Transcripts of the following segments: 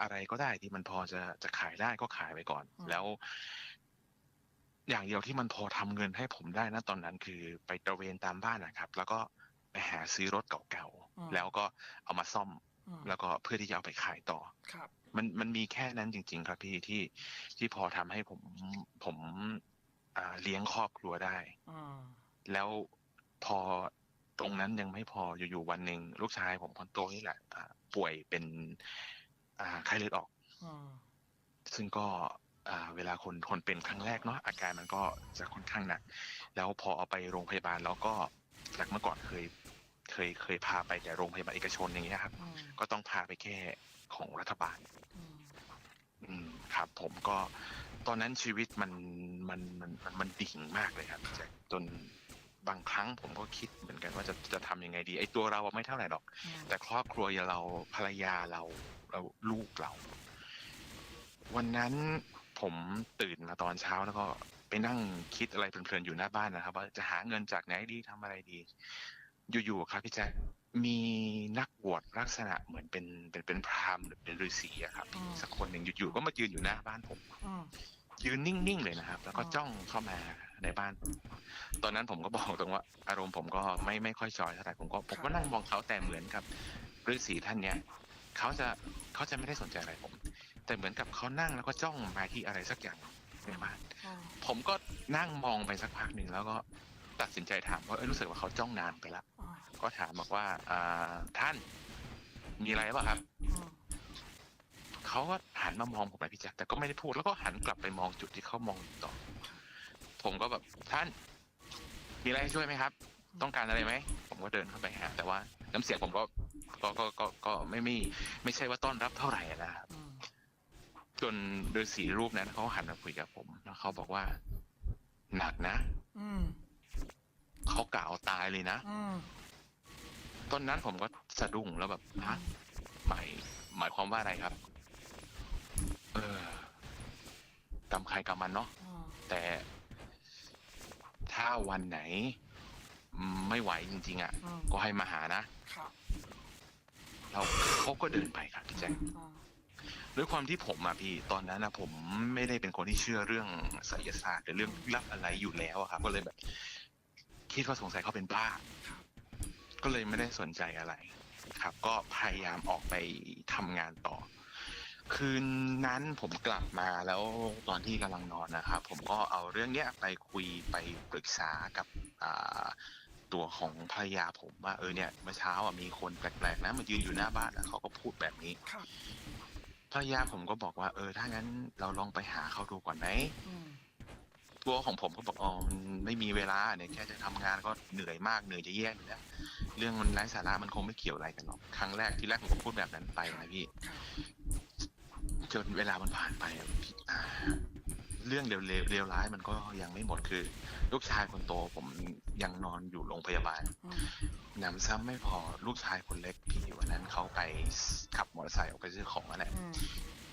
อะไรก็ได้ที่มันพอจะจะขายได้ก็ขายไปก่อนอืมแล้ว อย่างเดียวที่มันพอทำเงินให้ผมได้นะตอนนั้น คือไปตระเวนตามบ้านนะครับ แล้วก็ไปหาซื้อรถเก่าๆแล้วก็เอามาซ่อมอืมแล้วก็เพื่อที่จะเอาไปขายต่อครับมันมันมีแค่นั้นจริง ๆ ครับพี่ที่ที่พอทำให้ผมผมอ่าเลี้ยงครอบครัวได้อืมแล้วพอตรงนั้นยังไม่พออยู่ๆวันหนึ่งลูกชายผมคนโตนี่แหละอ่าป่วยเป็น อ่าไข้เลือดออกอืมซึ่งก็อ่าเวลาคนคนเป็นครั้งแรกเนาะอาการมันก็จะค่อนข้างหนัก แล้วพอเอาไปโรงพยาบาลแล้วก็จากเมื่อก่อนเคย เคยเคยพาไปแต่โรงพยาบาลเอกชนอย่างเงี้ยครับอืมก็ต้องพาไปแค่ของรัฐบาลอืมอืมครับผมก็ตอนนั้นชีวิตมันมันมันมันมันดิ่งมากเลยครับพี่แจ็คจน บางครั้งผมก็คิดเหมือนกันว่าจะจะทำยังไงดี ไอ้ตัวเราอะไม่เท่าไหร่หรอกอืมแต่ครอบครัวอย่างเราภรรยาเราเราลูกเรา วันนั้นผมตื่นมาตอนเช้าแล้วก็ไปนั่งคิดอะไรเพลินๆอยู่หน้าบ้านนะครับ ว่าจะหาเงินจากไหนดีทำอะไรดี อยู่ๆครับพี่แจ๊คมีนักบวชลักษณะเหมือนเป็นเป็นเป็นพราหมณ์หรือเป็นฤาษีอะครับอืมสักคนหนึ่งอยู่ๆก็มายืนอยู่หน้าบ้านผม อืม ยืนนิ่งๆเลยนะครับ แล้วก็อ๋อจ้องเข้ามาในบ้าน ตอนนั้นผมก็บอกตรงว่า อารมณ์ผมก็ไม่ไม่ค่อยจอยเท่าไหร่ผมก็ผมก็นั่งมองเขาแต่เหมือนกับฤาษีท่านเนี้ยเขาจะเขาจะไม่ได้สนใจอะไรผม แต่เหมือนกับเขานั่งแล้วก็จ้องมาที่อะไรสักอย่างในบ้านอืมผมก็นั่งมองไปสักพักหนึ่งแล้วก็ตัดสินใจถามว่าเอ้ยรู้สึกว่าเขาจ้องนานไปแล้วอืมก็ถามบอกว่าอ่าท่านมีอะไรเปล่ะครับอืม เขาก็หันมามองผมไปพี่แจ๊คแต่ก็ไม่ได้พูดแล้วก็หันกลับไปมองจุดที่เขามองอยู่ต่อ ผมก็แบบท่านมีอะไรให้ช่วยไหมครับ ต้องการอะไรไหมผมก็เดินเข้าไปหาแต่ว่าน้ำเสียงผมก็ก็ก็ก็ก็ไม่ไม่ไม่ใช่ว่าต้อนรับเท่าไหร่นะครับ อืมจนฤาษีรูปนั้นเขาหันมาคุยกับผมแล้วเขาบอกว่า หนักนะอืมเขากล่าวตายเลยนะอืมตอนนั้นผมก็สะดุ้งแล้วแบบฮะหมายหมายความว่าอะไรครับ เออกรรมใครกรรมมันเนาะอืมแต่ถ้าวันไหน ไม่ไหวจริง ๆ อะอืมก็ให้มาหานะครับแล้วเขาก็เดินไปครับพี่แจ๊คอืมด้วยความที่ผมอะพี่ ตอนนั้นนะผมไม่ได้เป็นคนที่เชื่อเรื่องไสยศาสตร์หรือเรื่องลี้ลับอะไรอยู่แล้วอะครับ ก็เลยแบบ คิดว่าสงสัยเขาเป็นบ้าก็เลยไม่ได้สนใจอะไร ครับ ก็พยายามออกไปทำงานต่อ คืนนั้นผมกลับมาแล้วตอนที่กำลังนอนนะครับ ผมก็เอาเรื่องเนี้ยไปคุยไปปรึกษากับอ่าตัวของภรรยาผมว่าเออเนี่ยเมื่อเช้าอะมีคนแปลกๆนะมายืนอยู่หน้าบ้านแล้วเขาก็พูดแบบนี้ครับ ภรรยาผมก็บอกว่าเออถ้างั้นเราลองไปหาเขาดูก่อนไหม อืม ตัวของผมก็บอกอ๋อมันไม่มีเวลาเนี่ยแค่จะทำงานก็เหนื่อยมากเหนื่อยจะแย่อยู่แล้วเรื่องมันไร้สาระมันคงไม่เกี่ยวอะไรกันหรอกครั้งแรกที่แรกผมก็พูดแบบนั้นไปนะพี่ ครับ จนเวลามันผ่านไปอะพี่อ่าเรื่องเร็วๆเลวร้ายมันก็ยังไม่หมดคือ ลูกชายคนโตผมยังนอนอยู่โรงพยาบาลอืม หนำซ้ำไม่พอลูกชายคนเล็กพี่วันนั้นเขาไปขับมอเตอร์ไซค์ออกไปซื้อของนั่นแหละ อืม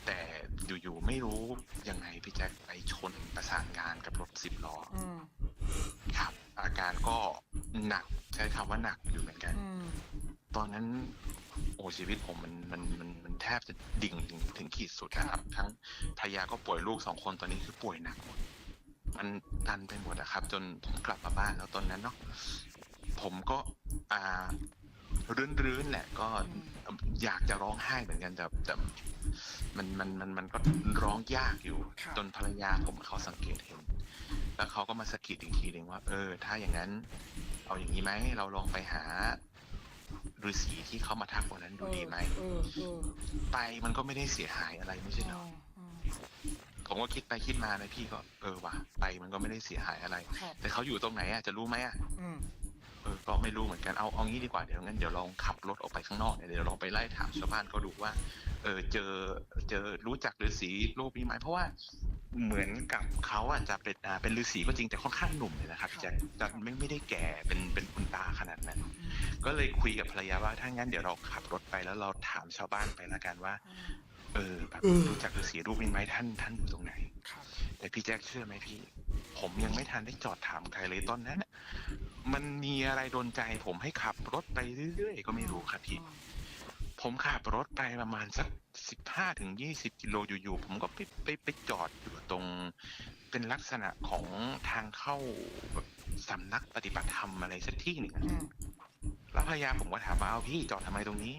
แต่อยู่ๆไม่รู้ยังไงพี่แจ็คไปชนประสานงานกับรถสิบล้ออืมครับ อาการก็หนักใช้คำว่าหนักอยู่เหมือนกัน อืมตอนนั้นโอ้ชีวิตผมมันมันมันมันแทบจะดิ่งถึงถึงขีดสุดนะครับ ทั้งภรรยาก็ป่วยลูกสองคนตอนนี้คือป่วยหนักหมดมันตันไปหมดอะครับ จนผมกลับมาบ้านแล้วตอนนั้นเนาะผมก็อ่ารื้นๆแหละก็อยากจะร้องไห้เหมือนกันแต่แต่มันมันมันมันก็ร้องยากอยู่ครับจนภรรยาผมเขาสังเกตเห็น แล้วเขาก็มาสะกิดอีกทีหนึ่งว่า เออ ถ้าอย่างนั้น เอาอย่างนี้ไหมเราลองไปหา ฤาษีที่เขามาทักวันนั้นดูดีไหมเออเออไปมันก็ไม่ได้เสียหายอะไรไม่ใช่เหรออืมผมก็คิดไปคิดมานะพี่ก็เออว่ะไปมันก็ไม่ได้เสียหายอะไร ครับ แต่เขาอยู่ตรงไหนอะจะรู้ไหมอะอืมเออก็ไม่รู้เหมือนกันเอาเอางี้ดีกว่าเดี๋ยวงั้นเดี๋ยวลองขับรถออกไปข้างนอกเนี่ยเดี๋ยวลองไปไล่ถามชาวบ้านเขาดูว่าเออเจอเจอรู้จักฤาษีรูปนี้ไหมเพราะว่า เหมือนกับเขาอะจะเป็นอ่าเป็นฤาษีก็จริงแต่ค่อนข้างหนุ่มเลยนะครับจะจะไม่ไม่ได้แก่เป็นเป็นคุณตาขนาดนั้น ก็เลยคุยกับภรรยาว่าถ้างั้นเดี๋ยวเราขับรถไปแล้วเราถามชาวบ้านไปละกันว่า เออแบบรู้จักฤาษีรูปนี้ไหมท่านท่านอยู่ตรงไหนครับแต่พี่แจ็คเชื่อไหมพี่ ผมยังไม่ทันได้จอดถามใครเลยตอนนั้นน่ะมันมีอะไรโดนใจผมให้ขับรถไปเรื่อยๆก็ไม่รู้ครับพี่อืมพ ผมขับรถไปประมาณสักสิบห้าถึงยี่สิบกิโลอยู่ๆผมก็ไปไปไปจอดอยู่ตรงเป็นลักษณะของทางเข้าแบบสำนักปฏิบัติธรรมอะไรสักที่หนึ่งอะอืมแล้วภรรยาผมก็ถามว่าเอาพี่จอดทำไมตรงนี้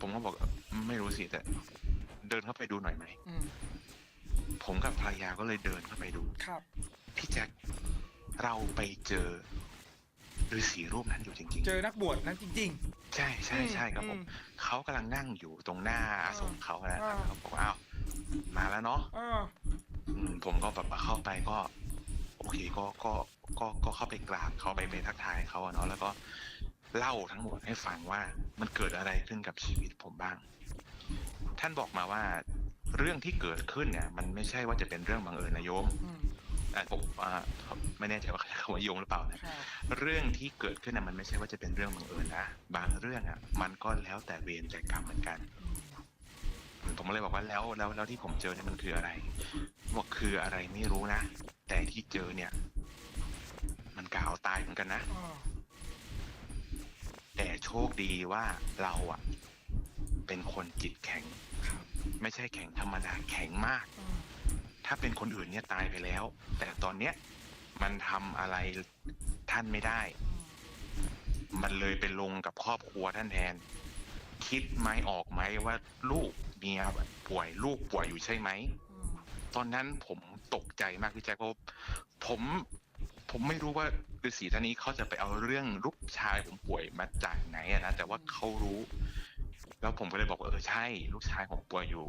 ผมก็บอกเอ่อไม่รู้สิแต่เดินเข้าไปดูหน่อยไหม อืมผมกับภรรยาก็เลยเดินเข้าไปดู ครับพี่แจ็คเราไปเจอฤาษีรูปนั้นอยู่จริง เจอนักบวชนั้นจริงๆ ใช่ๆใช่ใช่ครับผมอืเขากำลังนั่งอยู่ตรงหน้าอาสมเขานะคอ่ารับเขาบอกว่าอ้าวมาแล้วเนาะเอออืมผมก็แบบเข้าไปก็ โอเคก็ก็ก็ก็เข้าไปกราบเขาไปไปทักทายเขาอะเนาะแล้วก็เล่าทั้งหมดให้ฟังว่ามันเกิดอะไรขึ้นกับชีวิตผมบ้าง ท่านบอกมาว่าเรื่องที่เกิดขึ้นเนี่ย มันไม่ใช่ว่าจะเป็นเรื่องบังเอิญนะโยม อืม อะผมอ่าไม่แน่ใจว่าเขาใช้คำว่าโยมหรือเปล่านะครับเรื่องที่เกิดขึ้นน่ะมันไม่ใช่ว่าจะเป็นเรื่องบังเอิญนะบางเรื่องอะ มันก็แล้วแต่เวรแต่กรรมเหมือนกันผมก็เลยบอกว่าแล้วแล้วแล้วที่ผมเจอเนี่ยมันคืออะไรบอกคืออะไรไม่รู้นะแต่ที่เจอเนี่ย มันกล่าวตายเหมือนกันนะอ่าแต่โชคดีว่าเราอะ เป็นคนจิตแข็งครับไม่ใช่แข็งธรรมดาแข็งมากอืม ถ้าเป็นคนอื่นเนี่ยตายไปแล้ว แต่ตอนเนี้ยมันทำอะไรท่านไม่ได้ มันเลยไปลงกับครอบครัวท่านแทน คิดไหมออกไหมว่าลูกเมียป่วยลูกป่วยอยู่ใช่ไหมอืมตอนนั้นผมตกใจมากพี่แจ๊คเพราะผมผมไม่รู้ว่าฤาษีท่านนี้เขาจะไปเอาเรื่องลูกชายผมป่วยมาจากไหนอะนะแต่ว่าเขารู้ แล้วผมก็เลยบอกว่าเออใช่ลูกชายผมป่วยอยู่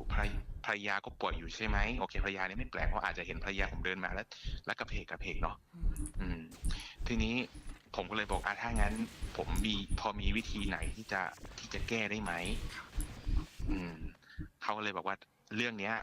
ภรรยาก็ป่วยอยู่ใช่ไหมโอเคภรรยานี่ไม่แปลกเพราะอาจจะเห็นภรรยาผมเดินมาแล้ว แล้วกระเพกกระเพกเนาะอืม ทีนี้ผมก็เลยบอกอะถ้างั้น ผมมีพอมีวิธีไหนที่จะที่จะแก้ได้ไหมอืมเขาก็เลยบอกว่าเรื่องเนี้ย